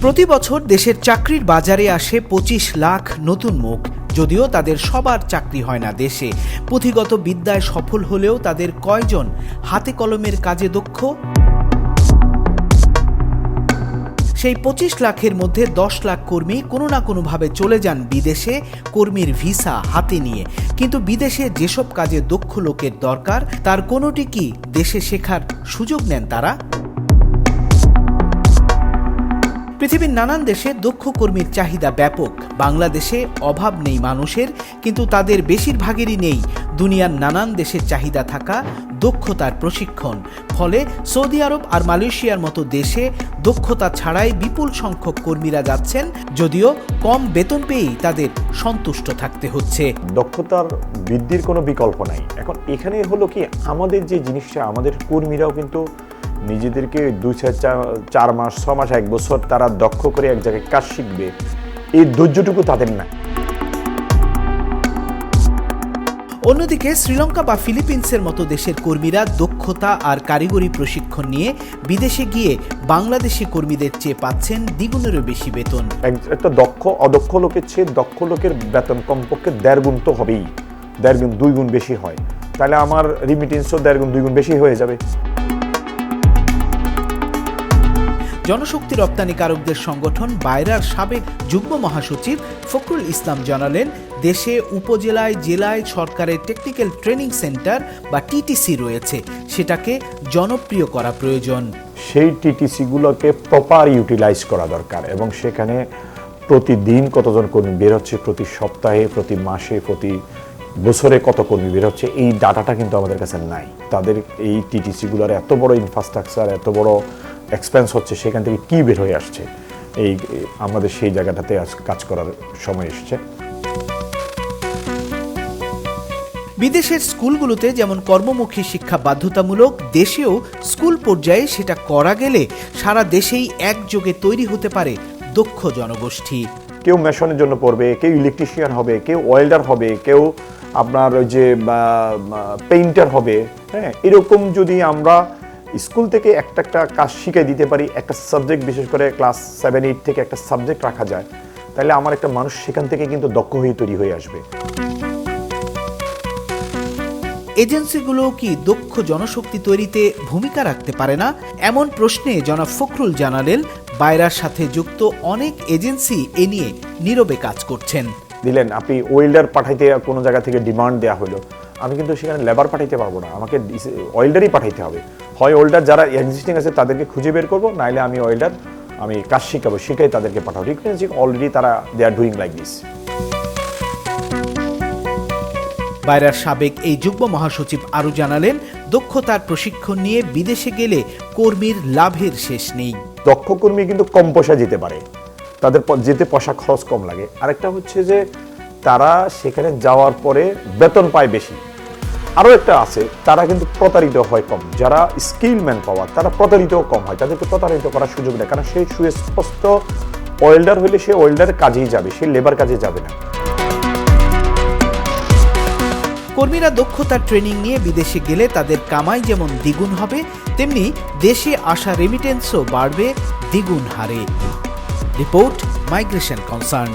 প্রতি বছর দেশের চাকরির বাজারে আসে পঁচিশ লাখ নতুন মুখ। যদিও তাদের সবার চাকরি হয় না দেশে। পুঁথিগত বিদ্যায় সফল হলেও তাদের কয়জন হাতে কলমের কাজে দক্ষ? সেই পঁচিশ লাখের মধ্যে দশ লাখ কর্মী কোনো না কোনোভাবে চলে যান বিদেশে কর্মীর ভিসা হাতে নিয়ে। কিন্তু বিদেশে যেসব কাজে দক্ষ লোকের দরকার, তার কোনোটি কি দেশে শেখার সুযোগ নেন তারা? পৃথিবীর নানান দেশে দক্ষ কর্মীর চাহিদা ব্যাপক। বাংলাদেশে অভাব নেই মানুষের, কিন্তু তাদের বেশিরভাগেরই নেই। দুনিয়ার নানান দেশের চাহিদা থাকা দক্ষতার প্রশিক্ষণ। ফলে সৌদি আরব আর মালয়েশিয়ার মতো দেশে দক্ষতা ছাড়াই বিপুল সংখ্যক কর্মীরা যাচ্ছেন, যদিও কম বেতন পেয়েই তাদের সন্তুষ্ট থাকতে হচ্ছে। দক্ষতার বৃদ্ধির কোনো বিকল্প নাই। এখন এখানে হলো কি, আমাদের যে জিনিসটা, আমাদের কর্মীরাও কিন্তু নিজেদেরকে দুই চার চার- মাস ছ মাস এক বছর তারা দক্ষ করে এক জায়গায় কাজ শিখবে। এই ধৈর্যটুকু তাদের না অন্যদিকে শ্রীলঙ্কা বা ফিলিপিন্সের মতো দেশের কর্মীরা দক্ষতা আর কারিগরি প্রশিক্ষণ নিয়ে বিদেশে গিয়ে বাংলাদেশি কর্মীদের চেয়ে পাচ্ছেন দ্বিগুণেরও বেশি বেতন। একটা দক্ষ অদক্ষ লোকের চেয়ে দক্ষ লোকের বেতন কমপক্ষে দেড় গুণ তো হবেই। দেড় গুণ দুই গুণ বেশি হয়। তাহলে আমার রিমিটেন্সও দেড় গুণ দুই গুণ বেশি হয়ে যাবে। জনশক্তি রপ্তানিকারকদের সংগঠন বাইরার সাবেক যুগ্ম মহাসচিব ফখরুল ইসলাম জানালেন, দেশে উপজেলায়, জেলায় সরকারের টেকনিক্যাল ট্রেনিং সেন্টার বা টিটিসি রয়েছে। সেটাকে জনপ্রিয় করা প্রয়োজন। সেই টিটিসিগুলোকে প্রপার ইউটিলাইজ করা দরকার এবং সেখানে প্রতিদিন কতজন কর্মী বের হচ্ছে, প্রতি সপ্তাহে, প্রতি মাসে, প্রতি বছরে কত কর্মী বের হচ্ছে, এই ডাটাটা কিন্তু আমাদের কাছে নাই। তাদের এই টিটিসিগুলোর এত বড় ইনফ্রাস্ট্রাকচার এত বড় এক্সপেন্স হচ্ছে সেখান থেকে কী বের হয়ে আসছে? এই আমাদের সেই জায়গাটাতে আজ কাজ করার সময় এসছে। বিদেশের স্কুলগুলোতে যেমন কর্মমুখী শিক্ষা বাধ্যতামূলক দেশেও স্কুল পর্যায়ে সেটা করা গেলে সারা দেশেই একযোগে তৈরি হতে পারে দক্ষ জনগোষ্ঠী। কেউ মেশনের জন্য পড়বে কেউ ইলেকট্রিশিয়ান হবে কেউ ওয়েল্ডার হবে কেউ আপনার ওই যে পেইন্টার হবে হ্যাঁ? এরকম যদি আমরা স্কুল থেকে একটা একটা কাজ শিখিয়ে দিতে পারি একটা সাবজেক্ট বিশেষ করে ক্লাস সেভেন এইট থেকে একটা সাবজেক্ট রাখা যায় তাহলে আমার একটা মানুষ সেখান থেকে কিন্তু দক্ষ হয়ে তৈরি হয়ে আসবে। এজেন্সিগুলো কি দক্ষ জনশক্তি তৈরিতে ভূমিকা রাখতে পারে না? এমন প্রশ্নে জনাব ফখরুল জানালেন বাইরার সাথে যুক্ত অনেক এজেন্সি এ নিয়ে নীরবে কাজ করছেন। দিলেন আপনি ওয়েল্ডার পাঠাইতে কোনো জায়গা থেকে ডিমান্ড দেওয়া হলো। আমি কিন্তু সেখানে লেবার পাঠাইতে পারব না। আমাকে ওয়েল্ডারই পাঠাইতে হবে। হয় ওয়েল্ডার যারা এক্সিস্টিং আছে তাদেরকে খুঁজে বের করব নাইলে আমি ওয়েল্ডার আমি কাজ শিখাবো শিখাই তাদেরকে পাঠাবো রিকনেন্সিং অলরেডি তারা they are doing like this বাইরার সাবেক এই যুগ্ম মহাসচিব আরও জানালেন দক্ষতার প্রশিক্ষণ নিয়ে বিদেশে গেলে কর্মীর লাভের শেষ নেই। দক্ষ কর্মী কিন্তু কম পয়সা যেতে পারে। তাদের যেতে পয়সা খরচ কম লাগে। আরেকটা হচ্ছে যে তারা সেখানে যাওয়ার পরে বেতন পায় বেশি। আরও একটা আছে, তারা কিন্তু প্রতারিত হয় কম। যারা স্কিল ম্যান পাওয়ার তারা প্রতারিত কম হয়। তাদেরকে প্রতারিত করার সুযোগ নেই, কারণ সেই সুস্পষ্ট ওয়েল্ডার হলে সে ওয়েল্ডারের কাজেই যাবে, সে লেবার কাজে যাবে না। কর্মীরা দক্ষতার ট্রেনিং নিয়ে বিদেশে গেলে তাদের কামাই যেমন দ্বিগুণ হবে, তেমনি দেশে আসা রেমিটেন্সও বাড়বে দ্বিগুণ হারে। Report migration concern.